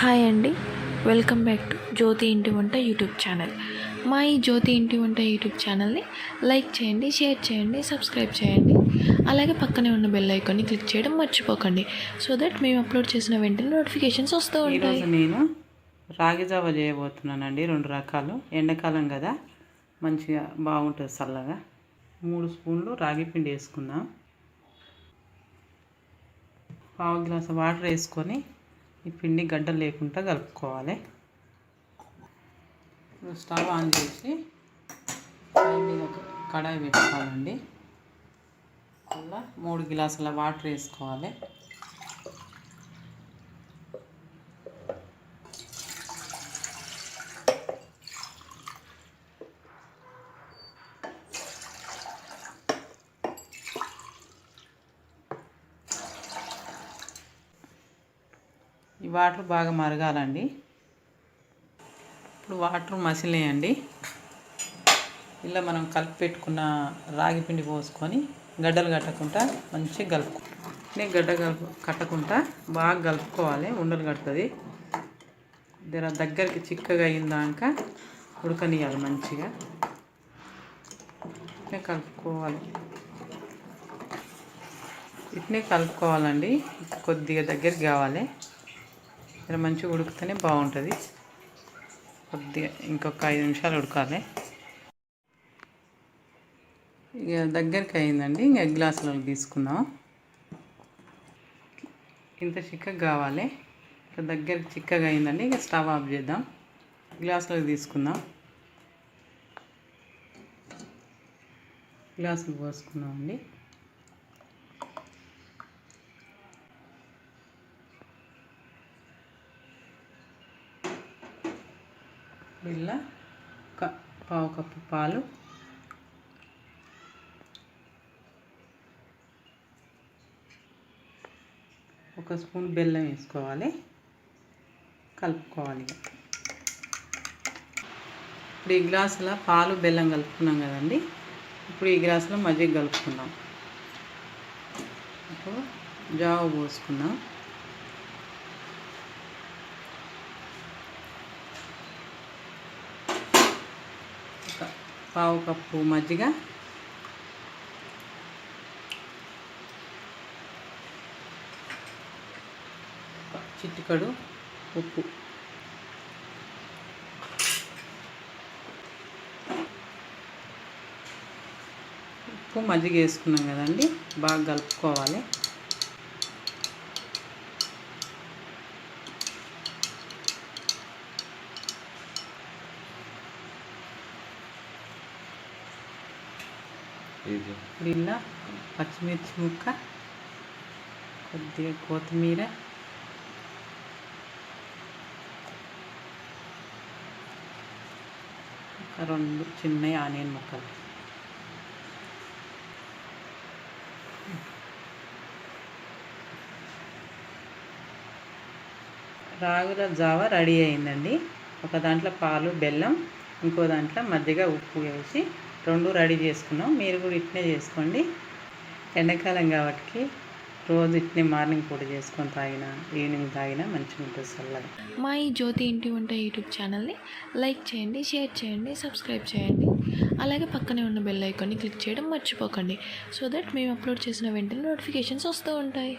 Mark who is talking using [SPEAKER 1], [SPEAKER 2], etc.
[SPEAKER 1] Hi అండి. Welcome back to జ్యోతి ఇంటి వంట యూట్యూబ్ ఛానల్. మా ఈ జ్యోతి ఇంటి వంట యూట్యూబ్ ఛానల్ని లైక్ చేయండి షేర్ చేయండి సబ్స్క్రైబ్ చేయండి. అలాగే పక్కనే ఉన్న బెల్ ఐకాన్ని క్లిక్ చేయడం మర్చిపోకండి. సో దట్ మేము అప్లోడ్ చేసిన వెంటనే నోటిఫికేషన్స్ వస్తూ ఉంటాయి.
[SPEAKER 2] నేను రాగి జావ చేయబోతున్నానండి రెండు రకాలు. ఎండాకాలం కదా మంచిగా బాగుంటుంది చల్లగా. మూడు స్పూన్లు రాగి పిండి వేసుకుందాం. పావు గ్లాసు వాటర్ వేసుకొని ఈ పిండి గడ్డ లేకుండా కలుపుకోవాలి. ఇప్పుడు స్టవ్ ఆన్ చేసి మీద ఒక కడాయి పెట్టుకోవాలండి. అలా మూడు గ్లాసుల వాటర్ వేసుకోవాలి. ఈ వాటర్ బాగా మరగాలండి. ఇప్పుడు వాటర్ మసిలేయండి ఇలా మనం కలిపి పెట్టుకున్న రాగి పిండి పోసుకొని గడ్డలు కట్టకుండా మంచిగా కలుపుకో నేను గడ్డ కలుపు కట్టకుండా బాగా కలుపుకోవాలి. ఉండలు కడుతుంది. జర దగ్గరికి చిక్కగా అయిందాక ఉడకనియాలి మంచిగా. ఇట్నే కలుపుకోవాలి. ఇట్నే కలుపుకోవాలండి. కొద్దిగా దగ్గరికి కావాలి. ఇలా మంచిగా ఉడికితేనే బాగుంటుంది. కొద్దిగా ఇంకొక ఐదు నిమిషాలు ఉడకాలి. ఇక దగ్గరికి అయిందండి. ఇంకా గ్లాసులలో తీసుకుందాం ఇంత చిక్కగా కావాలి. ఇక దగ్గరికి చిక్కగా అయిందండి. ఇక స్టవ్ ఆఫ్ చేద్దాం. గ్లాసులోకి తీసుకుందాం. గ్లాసులు పోసుకుందాం అండి బిళ్ళ ఒక పావు కప్పు పాలు. ఒక స్పూన్ బెల్లం వేసుకోవాలి. కలుపుకోవాలి ఇప్పుడు ఈ గ్లాసులో పాలు బెల్లం కలుపుకున్నాం కదండి. ఇప్పుడు ఈ గ్లాసులో మజ్జిగ కలుపుకుందాం. ఇప్పుడు జావ పోసుకున్నాం ఒక పావు కప్పు మజ్జిగ. ఒక చిటికడు ఉప్పు. ఉప్పు మజ్జిగ వేసుకున్నాం కదండి బాగా కలుపుకోవాలి. ఇప్పుడు ఇలా పచ్చిమిర్చి ముక్క కొద్దిగా కొత్తిమీర. ఒక రెండు చిన్న ఆనియన్ ముక్కలు. రాగుల జావ రెడీ అయిందండి. ఒక దాంట్లో పాలు బెల్లం ఇంకో దాంట్లో మజ్జిగ ఉప్పు వేసి రెండు రెడీ చేసుకున్నాం. మీరు కూడా ఇట్నే చేసుకోండి. ఎండాకాలం కాబట్టి రోజు ఇట్నే మార్నింగ్ పూట చేసుకొని తాగినా ఈవినింగ్ తాగినా మంచిగా ఉంటుంది చల్లగా.
[SPEAKER 1] మా ఈ జ్యోతి ఇంటి వంట యూట్యూబ్ ఛానల్ని లైక్ చేయండి షేర్ చేయండి సబ్స్క్రైబ్ చేయండి. అలాగే పక్కనే ఉన్న బెల్ ఐకాన్ని క్లిక్ చేయడం మర్చిపోకండి. సో దట్ మేము అప్లోడ్ చేసిన వెంటనే నోటిఫికేషన్స్ వస్తూ ఉంటాయి.